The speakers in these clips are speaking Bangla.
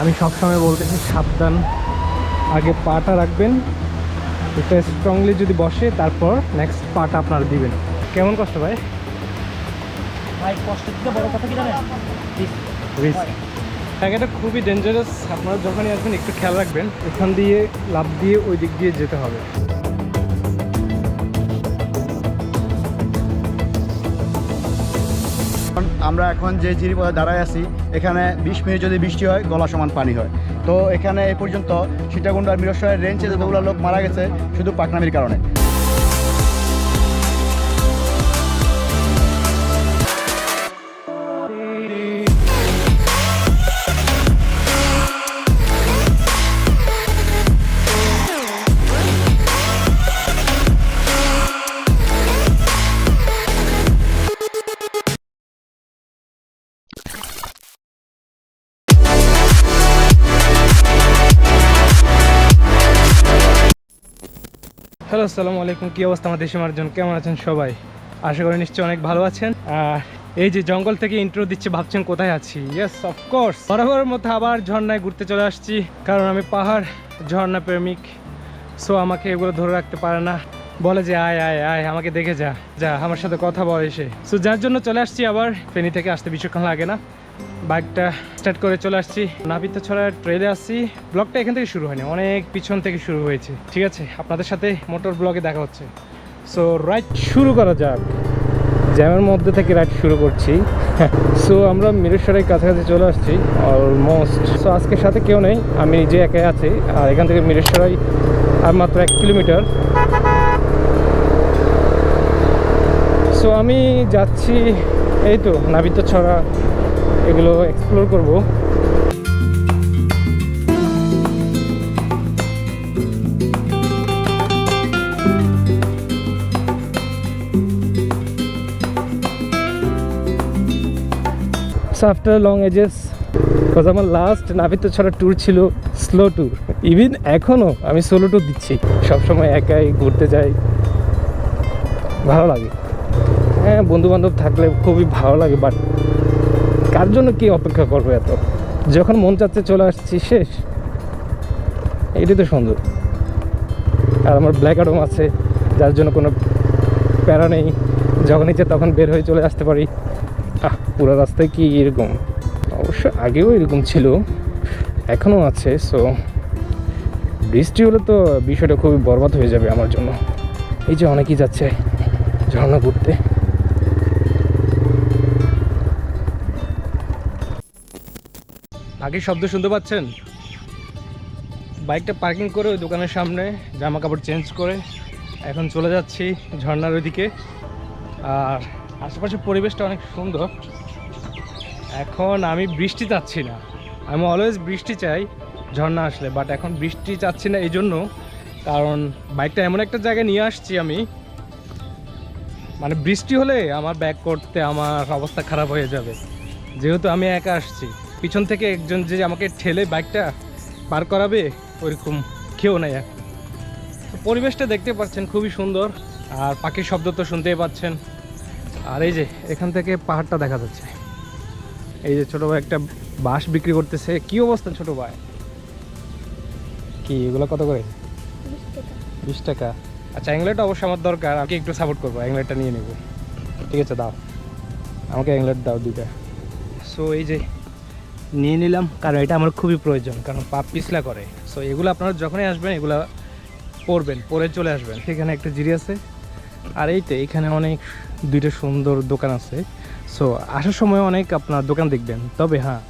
আমি সবসময় বলতেছি সাবধান। আগে পাটা রাখবেন। এটা স্ট্রংলি যদি বসে তারপর নেক্সট পাটা আপনারা দিবেন। কেমন কষ্ট ভাই? ভাই কষ্ট দিতে বড় কথা কি জানেন? রিস্ক জায়গাটা খুবই ডেঞ্জারাস আপনারা যখনই আসবেন একটু খেয়াল রাখবেন। এখান দিয়ে লাভ দিয়ে ওই দিক দিয়ে যেতে হবে। আমরা এখন যে জিরিপথে দাঁড়ায় আছি, এখানে বিশ মিনিট যদি বৃষ্টি হয়, গলা সমান পানি হয়। তো এখানে এ পর্যন্ত সীতাকুণ্ডার মিরসরের রেঞ্জে যতগুলো লোক মারা গেছে, শুধু পাকনামির কারণে। হ্যালো, আসসালামু আলাইকুম। কী অবস্থা আমার দেশের মানুষজন? কেমন আছেন সবাই? আশা করি নিশ্চয়ই অনেক ভালো আছেন। এই যে জঙ্গল থেকে ইন্ট্রো দিচ্ছে, ভাবছেন কোথায় আছি? ইয়েস অফকোর্স বরাবরের মতো আবার ঝর্ণায় ঘুরতে চলে আসছি, কারণ আমি পাহাড়, ঝর্ণা প্রেমিক। সো আমাকে এগুলো ধরে রাখতে পারে না। বলে যে, আয় আয় আয়, আমাকে দেখে যা যা, আমার সাথে কথা বল এসে। সো যার জন্য চলে আসছি আবার। ফেনি থেকে আসতে বেশিক্ষণ লাগে না। বাইকটা স্টার্ট করে চলে আসছি। নাবিত ছড়ার ট্রেলে আসছি ব্লগটা এখান থেকে শুরু হয়নি, অনেক পিছন থেকে শুরু হয়েছে। ঠিক আছে, আপনাদের সাথে মোটর ব্লগে দেখা হচ্ছে। সো রাইড শুরু করা যাক। জ্যামের মধ্যে থেকে রাইড শুরু করছি। সো আমরা মিরেশ্বরের কাছাকাছি চলে আসছি অলমোস্ট সো আজকের সাথে কেউ নেই, আমি নিজে একাই আছি। আর এখান থেকে মিরেশ্বরাই আর মাত্র এক কিলোমিটার। সো আমি যাচ্ছি, এই তো নাবিত ছড়া। এগুলো এক্সপ্লোর করব। আফটার লং এজেস বিকজ আমার লাস্ট নাবিত ছড়া ট্যুর ছিল স্লো ট্যুর ইভিন এখনও আমি সোলো ট্যুর দিচ্ছি। সবসময় একাই ঘুরতে যাই। ভালো লাগে। হ্যাঁ বন্ধু বান্ধব থাকলে খুবই ভালো লাগে বাট কার জন্য কি অপেক্ষা করব এত? যখন মন চাচ্ছে চলে আসছি, শেষ। এটাই তো সুন্দর। আর আমার ব্ল্যাক আডম আছে, যার জন্য কোনো প্যারা নেই। যখন ইচ্ছে তখন বের হয়ে চলে আসতে পারি। আহ, পুরো রাস্তায় কি এরকম? অবশ্য আগেও এরকম ছিল এখনও আছে সো বৃষ্টি হলে তো বিষয়টা খুবই বরবাদ হয়ে যাবে আমার জন্য। এই যে অনেকেই যাচ্ছে ঝর্ণা ঘুরতে। আগে শব্দ শুনতে পাচ্ছেন? বাইকটা পার্কিং করে ওই দোকানের সামনে জামা কাপড় চেঞ্জ করে এখন চলে যাচ্ছি ঝর্ণার ওইদিকে। আর আশেপাশের পরিবেশটা অনেক সুন্দর। এখন আমি বৃষ্টি চাচ্ছি না। আমি অলওয়েজ বৃষ্টি চাই ঝর্ণা আসলে বাট এখন বৃষ্টি চাচ্ছি না এই জন্য। কারণ বাইকটা এমন একটা জায়গায় নিয়ে আসছি আমি। মানে বৃষ্টি হলে আমার ব্যাক করতে আমার অবস্থা খারাপ হয়ে যাবে। যেহেতু আমি একা আসছি। পিছন থেকে একজন যে আমাকে ঠেলে বাইকটা পার করাবে ওইরকম কেউ নাই তো পরিবেশটা দেখতে পাচ্ছেন খুবই সুন্দর। আর পাখির শব্দ তো শুনতেই পাচ্ছেন। আর এই যে এখান থেকে পাহাড়টা দেখা যাচ্ছে। এই যে ছোটো ভাই একটা বাঁশ বিক্রি করতেছে। কি অবস্থা ছোটো ভাই? কি এগুলো কত করে? বিশ টাকা। আচ্ছা অ্যাংলারটা অবশ্যই আমার দরকার। আমাকে একটু সাপোর্ট করব অ্যাংলেটটা নিয়ে নেব। ঠিক আছে দাও। আমাকে অ্যাংলেট দাও দুইটা। সো এই যে নিয়ে নিলাম কারণ এটা আমার খুবই প্রয়োজন কারণ পা পিছলা করে। সো এগুলো আপনারা যখনই আসবেন এগুলো পরবেন পরে চলে আসবেন। সেখানে একটা জিরি আছে আর এই তো এখানে অনেক দুইটা সুন্দর দোকান আছে। সো আসার সময় অনেক আপনার দোকান দেখবেন। তবে হ্যাঁ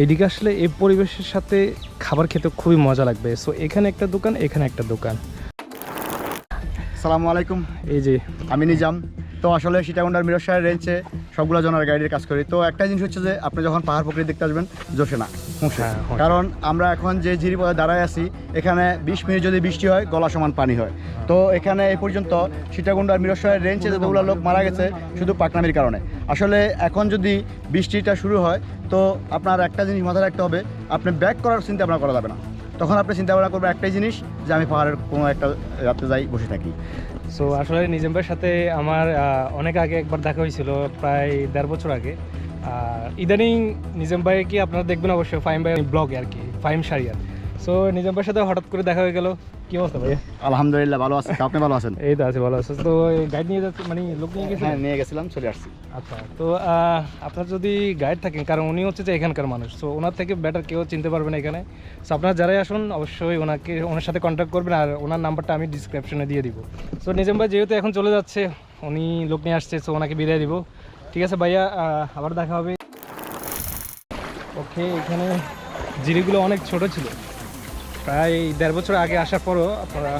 এইদিকে আসলে এই পরিবেশের সাথে খাবার খেতে খুবই মজা লাগবে। সো এখানে একটা দোকান এখানে একটা দোকান। সালামু আলাইকুম। এই যে আমি নিজাম। তো আসলে সীতাকুণ্ডার মিরসরের রেঞ্জে সবগুলো জনের গাইডের কাজ করি। তো একটা জিনিস হচ্ছে যে আপনি যখন পাহাড় প্রকৃতি দেখতে আসবেন জোশে না হুঁশে। হ্যাঁ, কারণ আমরা এখন যে জিরিপথে দাঁড়ায় আছি এখানে বিশ মিনিট যদি বৃষ্টি হয় গলা সমান পানি হয়। তো এখানে এ পর্যন্ত সীতাকুণ্ড আর মিরসরের রেঞ্জে যতগুলো লোক মারা গেছে শুধু পাকনামির কারণে। আসলে এখন যদি বৃষ্টিটা শুরু হয় তো আপনার একটা জিনিস মাথায় রাখতে হবে আপনি ব্যাক করার চিন্তা ভাবনা করা যাবে না। তখন আপনি চিন্তা ভাবনা করবেন একটাই জিনিস যে আমি পাহাড়ের কোনো একটা রাত্রে যাই বসে থাকি। সো আসলে নিজাম ভাইয়ের সাথে আমার অনেক আগে একবার দেখা হয়েছিল, প্রায় দেড় বছর আগে। আর ইদানিং নিজাম ভাই কি আপনারা দেখবেন? অবশ্যই ফাইম ভাই ব্লগে আর কি ফাইম সারিয়ার। সো নিজাম ভাইয়ের সাথে হঠাৎ করে দেখা হয়ে গেল। কি অবস্থা ভাই? আলহামদুলিল্লাহ ভালো আছেন আপনি ভালো আছেন? এই তো আছে ভালো আছে। তো গাইড নিয়ে যাচ্ছে মানে লোক নিয়ে হ্যাঁ নিয়ে গেছিলাম চলে আসছি। আচ্ছা তো আপনার যদি গাইড থাকেন কারণ উনি হচ্ছে যে এখানকার মানুষ সো ওনার থেকে বেটার কেউ চিনতে পারবেন এখানে। সো আপনারা যারাই আসুন অবশ্যই ওনাকে ওনার সাথে কন্ট্যাক্ট করবেন আর ওনার নাম্বারটা আমি ডিসক্রিপশনে দিয়ে দিব। সো নিজাম ভাই যেহেতু এখন চলে যাচ্ছে উনি লোক নিয়ে আসছে সো ওনাকে বিদায় দিব। ঠিক আছে ভাইয়া আবার দেখা হবে। ওকে এখানে জিরিগুলো অনেক ছোট ছিল। প্রায় দেড় বছর আগে আসার পরও আপনারা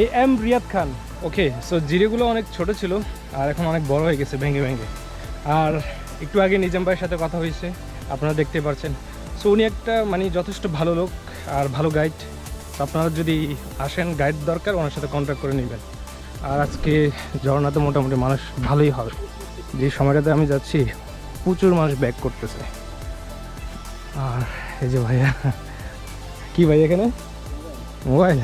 এই M Riyad Khan okay so জিরেগুলো অনেক ছোট ছিল, আর এখন অনেক বড় হয়ে গেছে ভেঙে ভেঙে। আর একটু আগে নিজাম ভাইয়ের সাথে কথা হয়েছে, আপনারা দেখতে পাচ্ছেন সো উনি একটা মানে যথেষ্ট ভালো লোক আর ভালো গাইড আপনারা যদি আসেন গাইড দরকার, ওনার সাথে কন্ট্যাক্ট করে নেবেন। আর আজকে ঝর্ণাতে মোটামুটি মানুষ ভালোই হবে। যে সময়টাতে আমি যাচ্ছি, প্রচুর মানুষ ব্যাক করতেছে। আর এই যে ভাইয়া কি ভাই এখানে? মোবাইল?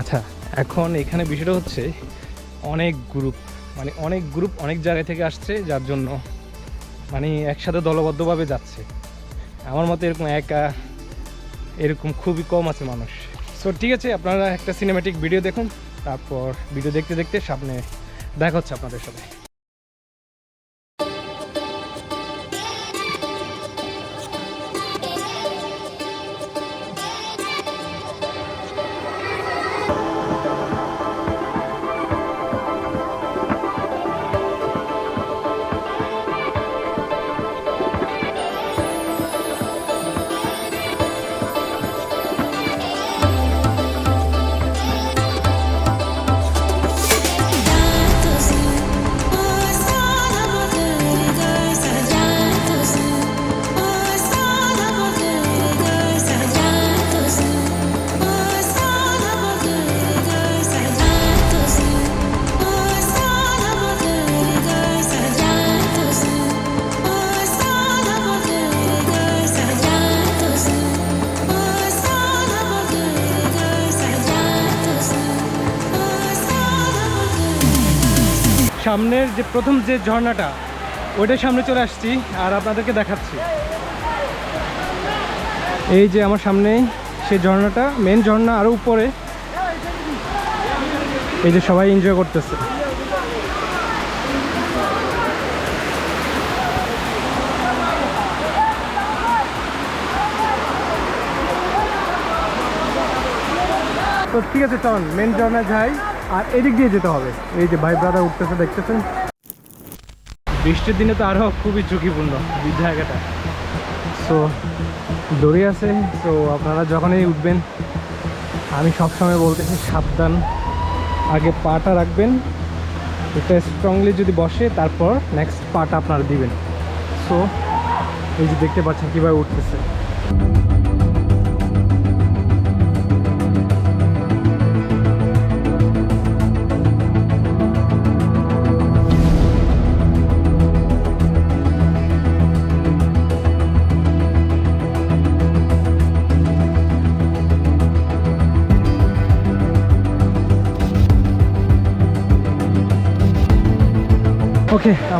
আচ্ছা এখন এখানে বিষয়টা হচ্ছে অনেক গ্রুপ মানে অনেক গ্রুপ অনেক জায়গায় থেকে আসছে যার জন্য মানে একসাথে দলবদ্ধভাবে যাচ্ছে। আমার মতে এরকম একা, এরকম খুবই কম আছে মানুষ। সো ঠিক আছে, আপনারা একটা সিনেমেটিক ভিডিও দেখুন, তারপর ভিডিও দেখতে দেখতে সামনে দেখা হচ্ছে আপনাদের সাথে। সামনের যে প্রথম যে ঝর্ণাটা, ওইটার সামনে চলে আসছি আর আপনাদেরকে দেখাচ্ছি। এই যে আমার সামনে সেই ঝর্ণাটা মেন ঝর্ণা আরও উপরে। এই যে সবাই এনজয় করতেছে। তো ঠিক আছে, চলুন মেন ঝর্ণা যাই। আর এদিক দিয়ে যেতে হবে। এই যে ভাই ব্রাদার উঠতেছে দেখতেছেন? বৃষ্টির দিনে তো আরও খুবই ঝুঁকিপূর্ণ জায়গাটা সো দড়ি আছে তো আপনারা যখনই উঠবেন আমি সবসময় বলতেছি সাবধান। আগে পাটা রাখবেন এটা স্ট্রংলি যদি বসে তারপর নেক্সট পাটা আপনারা দিবেন। সো এই যে দেখতে পাচ্ছেন কীভাবে উঠতেছে।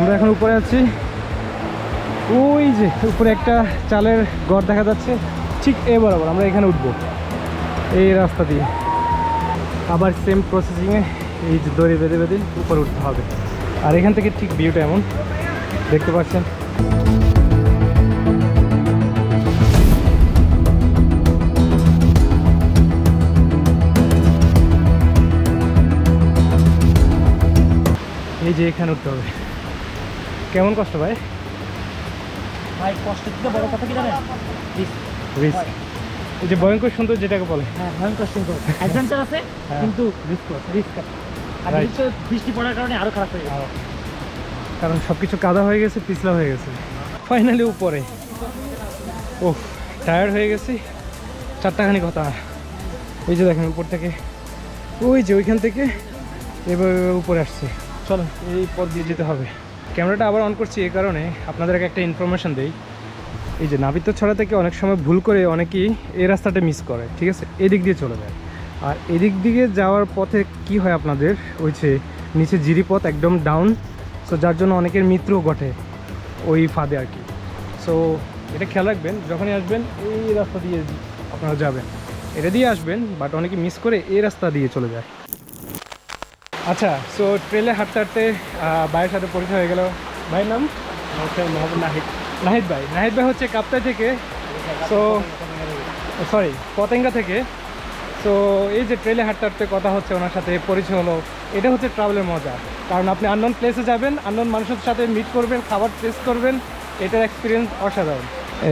আমরা এখন উপরে আছি। ওই যে, উপরে একটা চালের ঘর দেখা যাচ্ছে। ঠিক এ বরাবর আমরা এখানে উঠবো। এই রাস্তা দিয়ে। আবার সেম প্রসেসিংয়ে এই যে দড়ি বেঁধে বেঁধে উপরে উঠতে হবে। আর এখান থেকে ঠিক ভিউটা এমন। দেখতে পাচ্ছেন? এই যে এখানে উঠতে হবে। কেমন কষ্ট ভাই? ভাই কষ্ট থেকে বড় কথা কি জানেন? রিস্ক এই যে ভয়ঙ্কর সুন্দর যেটাকে বলে। হ্যাঁ ভয়ঙ্কর সুন্দর। অ্যাডভেঞ্চার আছে। কিন্তু রিস্ক রিস্ক আর বৃষ্টি পড়ার কারণে আরও খারাপ হয়ে গেছে। কারণ সব কিছু কাদা হয়ে গেছে পিছলা হয়ে গেছে। ফাইনালি উপরে। ও টায়ার্ড হয়ে গেছি। চারটাখানি কথা। ওই যে দেখেন উপর থেকে। ওই যে ওইখান থেকে এবার উপরে আসছে। চলো এই পথ দিয়ে যেতে হবে। ক্যামেরাটা আবার অন করছি এই কারণে আপনাদেরকে একটা ইনফরমেশন দেই। এই যে নাবিত্য ছড়া থেকে অনেক সময় ভুল করে অনেকেই এই রাস্তাটা মিস করে, ঠিক আছে? এদিক দিয়ে চলে যায়। আর এদিক দিকে যাওয়ার পথে কি হয় আপনাদের? ওই যে নিচে জিরিপথ একদম ডাউন সো যার জন্য অনেকের মৃত্যুও ঘটে ওই ফাঁদে আর কি। সো এটা খেয়াল রাখবেন, যখনই আসবেন এই রাস্তা দিয়ে আপনারা যাবেন। এটা দিয়ে আসবেন বাট অনেকে মিস করে এই রাস্তা দিয়ে চলে যায়। আচ্ছা সো ট্রেলে হাঁটতে হাঁটতে ভাইয়ের সাথে পরিচয় হয়ে গেল। ভাইয়ের নাম? মোহাম্মদ নাহিদ। নাহিদ ভাই। নাহিদ ভাই হচ্ছে কাপ্তাই থেকে। সো সরি পতেঙ্গা থেকে। সো এই যে ট্রেলে হাঁটতে হাঁটতে কথা হচ্ছে ওনার সাথে পরিচয় হলো এটা হচ্ছে ট্রাভেলের মজা। কারণ আপনি আননোন প্লেসে যাবেন আননোন মানুষের সাথে মিট করবেন খাবার টেস্ট করবেন এটার এক্সপিরিয়েন্স অসাধারণ।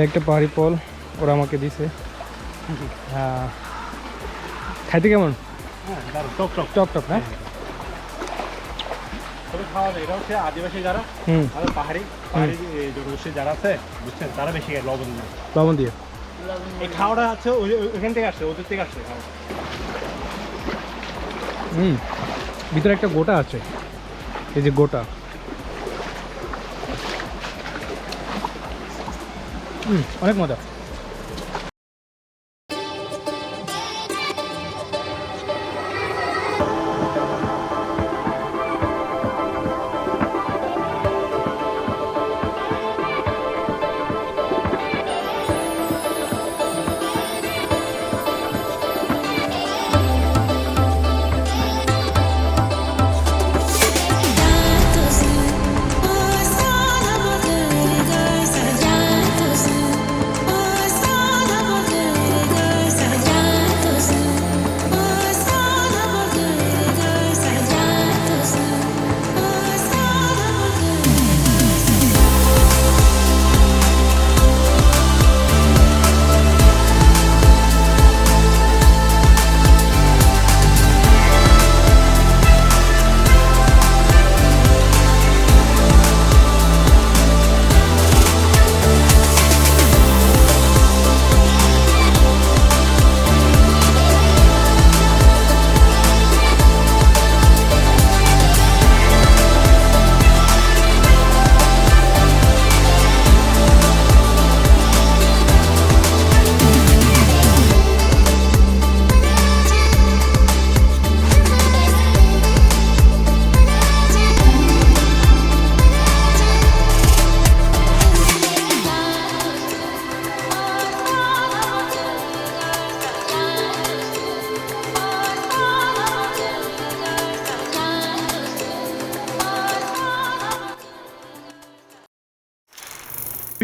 একটা পাহাড়ি পল ওরা আমাকে দিছে। হ্যাঁ। খাইতে কেমন? হ্যাঁ টক টক। টপ টপ হ্যাঁ? খাওয়া যায় এটা হচ্ছে আদিবাসী যারা আর পাহাড়ি পাহাড়ি জনগোষ্ঠী যারা আছে বুঝছেন তারা বেশি খায় লবণ দিয়ে। লবণ দিয়ে? এই খাওয়াটা হচ্ছে ওই ওই- ওইখান থেকে আসছে ওদের থেকে আসছে খাওয়া। হুম। ভিতরে একটা গোটা আছে। এই যে গোটা। হুম অনেক মজা।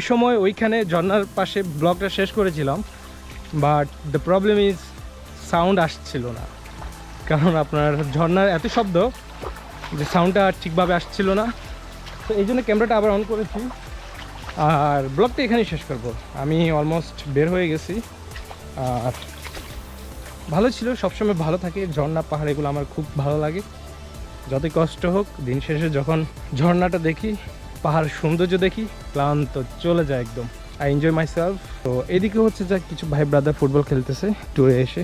সময় ওইখানে ঝর্নার পাশে ব্লগটা শেষ করেছিলাম but the problem is sound আসছিল না। কারণ আপনার ঝর্নার এত শব্দ যে সাউন্ডটা আর ঠিকভাবে আসছিল না। তো এই জন্য ক্যামেরাটা আবার অন করেছি। আর ব্লগটা এখানেই শেষ করব। আমি অলমোস্ট বের হয়ে গেছি। আর ভালো ছিল, সবসময় ভালো থাকে। ঝর্ণা পাহাড়, এগুলো আমার খুব ভালো লাগে। যতই কষ্ট হোক, দিন শেষে যখন ঝর্ণাটা দেখি পাহাড় সৌন্দর্য দেখি, ক্লান্ত চলে যায় একদম। আই এনজয় মাই সেলফ তো এদিকে হচ্ছে যা কিছু ভাই ব্রাদার ফুটবল খেলতেছে ট্যুরে এসে।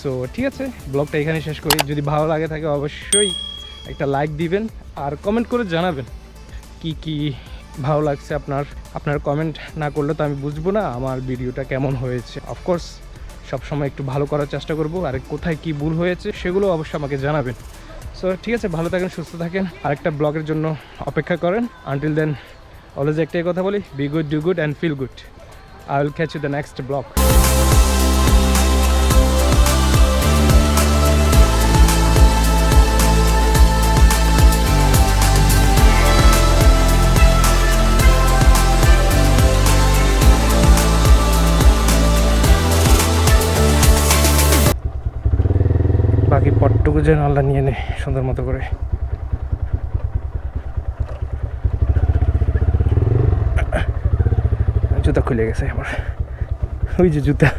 সো ঠিক আছে ব্লগটা এখানে শেষ করি। যদি ভালো লাগে থাকে অবশ্যই একটা লাইক দিবেন আর কমেন্ট করে জানাবেন কি কি ভালো লাগছে আপনার। আপনার কমেন্ট না করলে তো আমি বুঝব না আমার ভিডিওটা কেমন হয়েছে। অফকোর্স সবসময় একটু ভালো করার চেষ্টা করব। আর কোথায় কি ভুল হয়েছে সেগুলো অবশ্যই আমাকে জানাবেন। সো ঠিক আছে, ভালো থাকেন, সুস্থ থাকেন। আরেকটা ব্লগের জন্য অপেক্ষা করেন। আনটিল দেন অলওয়েজ একটাই কথা বলি be good do good and feel good I will catch you the next blog যেন আল্লাহ নিয়ে নে, সুন্দর মতো করে। জুতা খুলে গেছে আমার। ওই যে জুতা।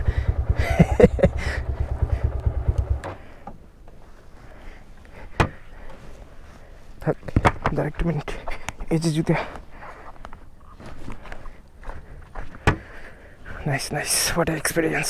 একটু মিনিট। এই যে জুতা। Nice nice what experience